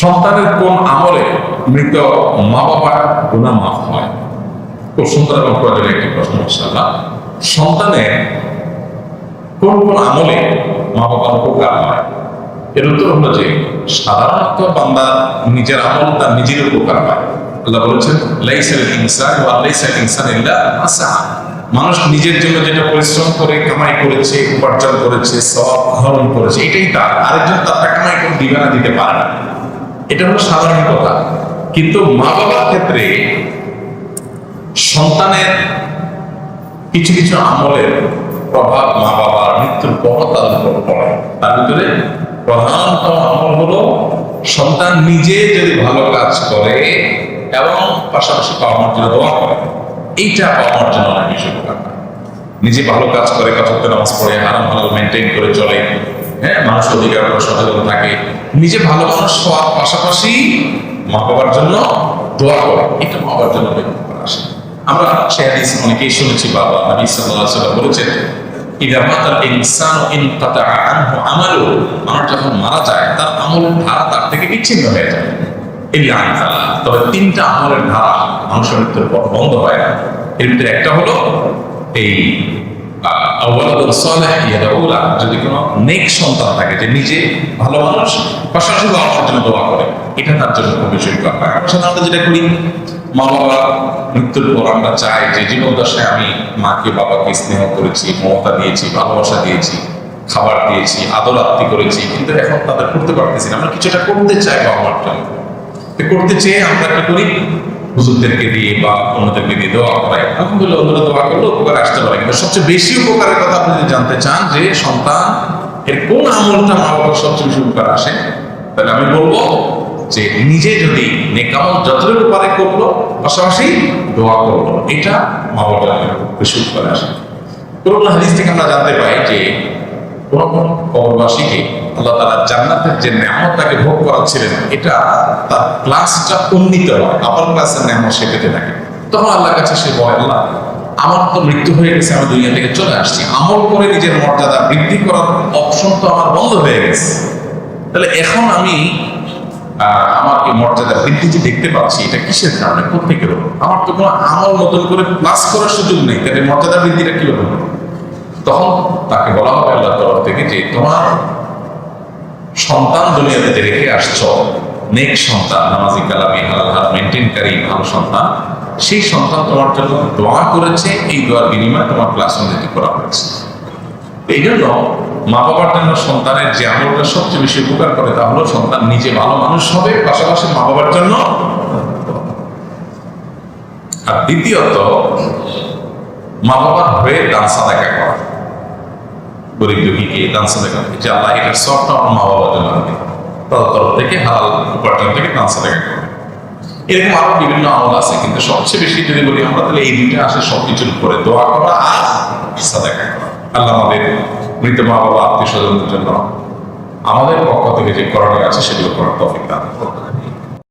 সন্তানের কোন আমলে মৃত মা বাবার গুণা মাফ হয়? খুব সুন্দর এবং প্রয়োজনীয় একটি প্রশ্ন, ইনশাআল্লাহ। সন্তানের কোন কোন আমলে মা বাবার উপকার হয়? এর উত্তর হলো যে, সাধারণত বান্দা নিজের আমল তার নিজের উপকার হয় আল্লাহ বলেছেন, লাইসাল ইনসান ওয়া লাইসাল ইনসান ইল্লা মাসা মানুষ নিজের জন্য যেটা পরিশ্রম করে, কামাই করেছে, উপার্জন করেছে সব আহরণ করেছে, এটাই তার। আরেকজন তার কামাই করে দিবে না দিতে পারে না। এটা হলো সাধারণ কথা কিন্তু মা বাবার ক্ষেত্রে সন্তানের কিছু কিছু আমলের প্রভাব মা বাবার মৃত্যুর পর তাদের উপর পড়ে। তার ভিতরে প্রধানতম আমল হলো সন্তান নিজে যদি ভালো কাজ করে এবং পাশাপাশি পাওয়ার জন্য দোয়া করে। এইটা জন্য অনেক বেশি উপকার। নিজে ভালো কাজ করে কথা নামাজ পড়ে হারাম ভালো মেনটেন করে চলে। হ্যাঁ মানুষ অধিকার সচেতন থাকে। নিজে ভালো মানুষ হওয়ার পাশাপাশি মা বাবার জন্য দোয়া করে এটা মা বাবার জন্য আমরা সে অনেকেই শুনেছি বাবা বলেছেন ইদা মাতাল আনহু আমালু মানুষ যখন মারা যায় তার আমলের ধারা তার থেকে বিচ্ছিন্ন হয়ে যায়। তবে তিনটা আমলের ধারা মানুষের মৃত্যুর পর বন্ধ হয় না। এর ভিতরে একটা হলো এই আহ, আওয়ালাদুন সালেহ ইয়াদউলা। যদি নেক সন্তান থাকে যে নিজে ভালো মানুষ, পাশাপাশি বাবার জন্য দোয়া করে। এটা তার জন্য বেশি উপকার আমরা সাধারণত যেটা করি মা বাবা মৃত্যুর পর আমরা চাই যে জীবন দশায় আমি মাকে, বাবাকে স্নেহ করেছি, মমতা দিয়েছি, ভালোবাসা দিয়েছি, খাবার দিয়েছি, আদর আত্মি করেছি, কিন্তু এখন তাদের করতে পারতেছি না। আমরা কিছুটা করতে চাই বাবা মার জন্য করতে চেয়ে আমরা কি করি? হুজুরদেরকে দিয়ে বা অন্যদেরকে দিয়ে দোয়া করাই। আলহামদুলিল্লাহ, অন্যরা দোয়া করলে উপকার আসতে পারে। কিন্তু সবচেয়ে বেশি উপকারের কথা আপনি যদি জানতে চান যে সন্তান এর কোন আমলটা বাবার সবচেয়ে উপকার আসে? তাহলে আমি বলব যে নিজে যদি নেকামল যতটুকু পারে করল, পাশাপাশি দোয়া করল, এটা মা বাবার বেশি উপকার আসে। কোন হাদিস থেকে আমরা জানতে পাই যে কোন কোন কবরবাসীকে আল্লাহ তারা জান্নাতের যে নেমত তাকে ভোগ করাচ্ছিলেন, এটা তার ক্লাসটা উন্নীত হয় আপার ক্লাসের নেমত সে পেতে থাকে। তখন আল্লাহর কাছে সে বলে, আল্লাহ আমার তো মৃত্যু হয়ে গেছে, আমি দুনিয়া থেকে চলে আসছি। আমল করে নিজের মর্যাদা বৃদ্ধি করার অপশন তো আমার বন্ধ হয়ে গেছে। তাহলে এখন আমি এই মর্যাদা বৃদ্ধি যে দেখতে পাচ্ছি, এটা কিসের কারণে? কোথেকে হলো? আমার তো কোনো আমল নতুন করে প্লাস করার সুযোগ নেই। তাহলে মর্যাদা বৃদ্ধিটা কীভাবে হলো তখন তাকে বলা হবে আল্লাহ তরফ থেকে যে, তোমার সন্তান দুনিয়াতে রেখে আসছো, নেক সন্তান, নামাজি কালামি, হালাল মেনটেনকারী ভালো সন্তান সেই সন্তান তোমার জন্য দোয়া করেছে, এই দোয়ার বিনিময়ে তোমার ক্লাস উন্নতি করা হয়েছে। এই জন্য মা বাবার জন্য সন্তানের যে আমলটা সবচেয়ে বেশি উপকার করে, তা হলো সন্তান নিজে ভালো মানুষ হবে, পাশাপাশি মা বাবার জন্য আর দ্বিতীয়ত মা বাবার হয়ে দান সাদাকা করা। গরিব দুঃখীকে দান সাদাকা যে আল্লাহ এটার সবটা আমার মা বাবার জন্য তাদের তরফ থেকে হালাল উপার্জন থেকে দান সাদাকা করা। এরকম আরও বিভিন্ন আমল আছে, কিন্তু সবচেয়ে বেশি যদি বলি আমরা, তাহলে এই দুইটা আসে সবকিছুর উপরে। দোয়া করা আর সাদাকা করা। আল্লাহ আমাদের মৃত মা বাবা আত্মীয় স্বজনদের জন্য আমাদের পক্ষ থেকে যে করণীয় আছে, সেগুলো করার তফিক দান করুন।